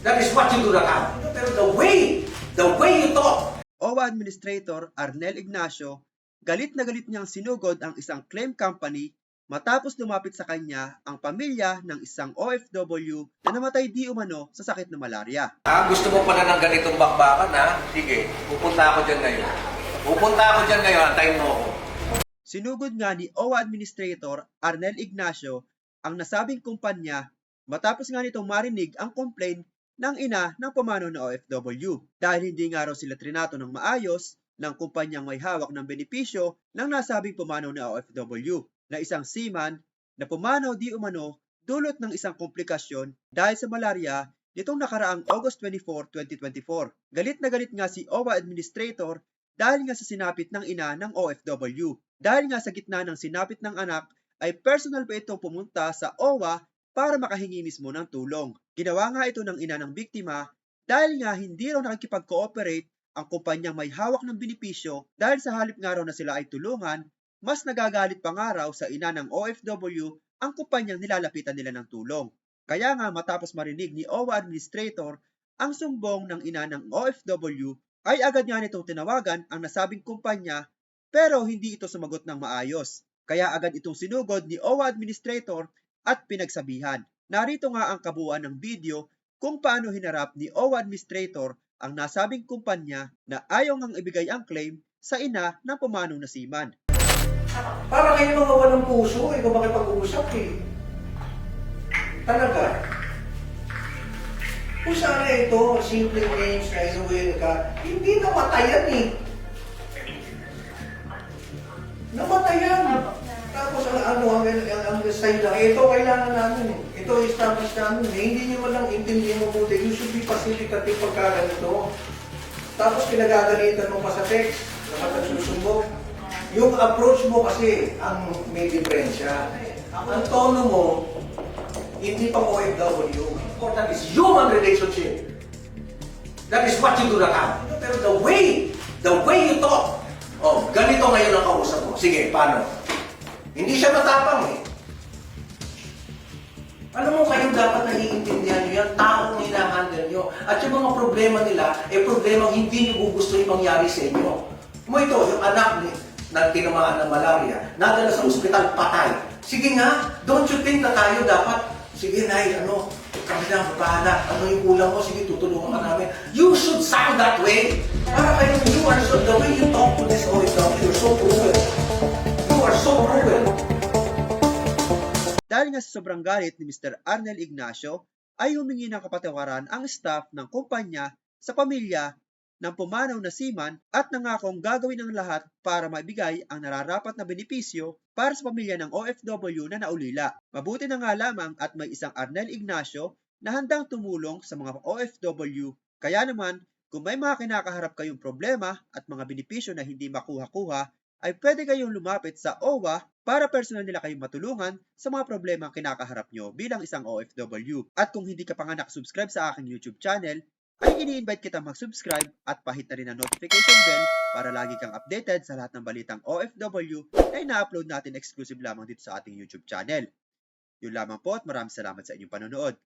That is what you do na ka. Pero the way, the way you talk, OWA Administrator Arnel Ignacio, galit na galit niyang sinugod ang isang claim company matapos lumapit sa kanya ang pamilya ng isang OFW na namatay di umano sa sakit na malaria. Ah, gusto mo pala ng ganitong bakbakan, ha? Sige, pupunta ako dyan ngayon. Pupunta ako dyan ngayon, antayin mo ako. Sinugod nga ni OWA Administrator Arnel Ignacio ang nasabing kumpanya matapos nga nitong marinig ang complaint ng ina ng pumanaw na OFW dahil hindi nga raw sila trinato ng maayos ng kumpanyang may hawak ng benepisyo ng nasabing pumanaw na OFW na isang seaman na pumanaw di umano dulot ng isang komplikasyon dahil sa malaria nitong nakaraang August 24, 2024. Galit na galit nga si OWA Administrator dahil nga sa sinapit ng ina ng OFW. Dahil nga sa gitna ng sinapit ng anak, ay personal pa itong pumunta sa OWA para makahingi mismo ng tulong. Ginawa nga ito ng ina ng biktima dahil nga hindi raw nakikipag-cooperate ang kumpanyang may hawak ng benepisyo dahil sa halip nga raw na sila ay tulungan, mas nagagalit pa nga raw sa ina ng OFW ang kumpanyang nilalapitan nila ng tulong. Kaya nga matapos marinig ni OWA Administrator ang sumbong ng ina ng OFW ay agad nga nitong tinawagan ang nasabing kumpanya pero hindi ito sumagot ng maayos. Kaya agad itong sinugod ni OWA Administrator at pinagsabihan. Narito nga ang kabuuan ng video kung paano hinarap ni OWA Administrator ang nasabing kumpanya na ayaw ngang ibigay ang claim sa ina ng pumanong na seaman. Para kayo mga walang puso, ikaw makipag-uusap eh. Talaga. Kung sana ito, simple names na inuwi ka, hindi namatayan eh. Tapos ang ano, ang, ang, ang style lang, ito kailangan namin eh. Ito establish namin eh. Hindi nyo man lang intindihin mo buti. You should be facilitative pagka ganito. Tapos pinagagalitan mo pa sa text, dapat nagsusumbong. Yung approach mo kasi ang may diferensya. Ang tono mo, hindi pa OFW. Important is human relationship. That is what you do na ka. Pero the way, the way you talk, oh, ganito ngayon ang kausap mo. Sige, paano? Hindi siya matapang eh. Alam mo kayo dapat naiintindihan nyo yan, taong hinahandle nyo. At yung mga problema nila, eh problema hindi nyo gusto yung mangyari sa inyo. Mo ito, yung anak ni na tinamaan ng malaria, nadala sa ospital, patay. Sige nga, don't you think na tayo dapat, sige nay, ano, kami na, bahala, ano yung kulang mo, sige, tutulungan ka namin. You should sound that way. Para kayo, you are so, the way you talk to this OFW, you're so proven. Dahil nga sa sobrang galit ni Mr. Arnel Ignacio, ay humingi ng kapatawaran ang staff ng kumpanya sa pamilya ng pumanaw na seaman at nangakong gagawin ang lahat para maibigay ang nararapat na benepisyo para sa pamilya ng OFW na naulila. Mabuti na nga lamang at may isang Arnel Ignacio na handang tumulong sa mga OFW. Kaya naman, kung may mga kinakaharap kayong problema at mga benepisyo na hindi makuha-kuha, ay pwede kayong lumapit sa OWA para personal nila kayong matulungan sa mga problema ang kinakaharap nyo bilang isang OFW. At kung hindi ka pa nga nakasubscribe sa aking YouTube channel, ay ini-invite kita mag-subscribe at pahit na rin ang notification bell para lagi kang updated sa lahat ng balitang OFW na ina-upload natin exclusive lamang dito sa ating YouTube channel. Yun lamang po at maraming salamat sa inyong panonood.